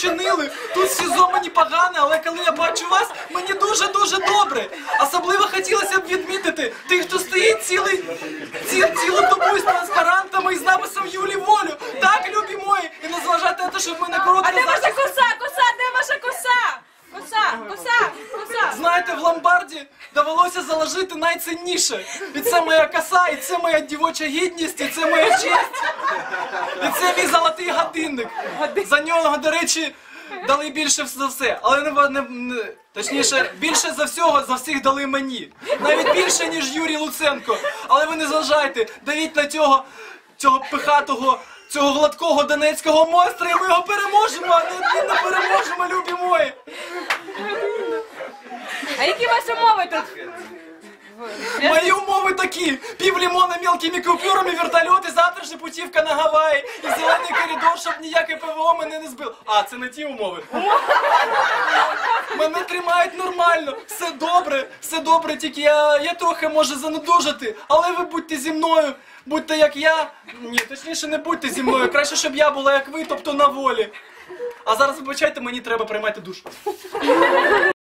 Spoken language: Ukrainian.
зачинили? Тут СІЗО мені погано, але коли я бачу вас, мені дуже-дуже добре. Особливо хотілося б відмітити тих, хто стоїть цілий, ці, цілу добу з транспарантами і з написом Юлі Волю. Так, любі мої, і не зважати на те, що в мене коротка А де ваша коса? Коса, де ваша? Коса, коса, коса. Знаєте, в ломбарді довелося заложити найцінніше. І це моя коса, і це моя дівоча гідність, і це моя честь. І це мій золотий годинник. За нього, до речі, дали більше за все. Але не, не, не точніше, більше за всього за всіх дали мені. Навіть більше, ніж Юрій Луценко. Але ви не зважайте, давіть на цього, цього пихатого. Цього гладкого донецького монстра, і ми його переможемо, неодмінно переможемо, любі. А які вас умови тут? Мои умовы такие. Пів лимона мелкими купюрами, вертольот і завтра же путівка на Гаваї. І зелений коридор, щоб ніяке ПВО мене не збив. А, це не ті умови. Мене тримають нормально. Все добре, все добре, тільки я, я трохи може занедужати. Але ви будьте зі мною. Будьте як я. Ні, точніше, не будьте зі мною. Краще, щоб я була як ви, тобто на волі. А зараз вибачайте, мені треба приймати душ.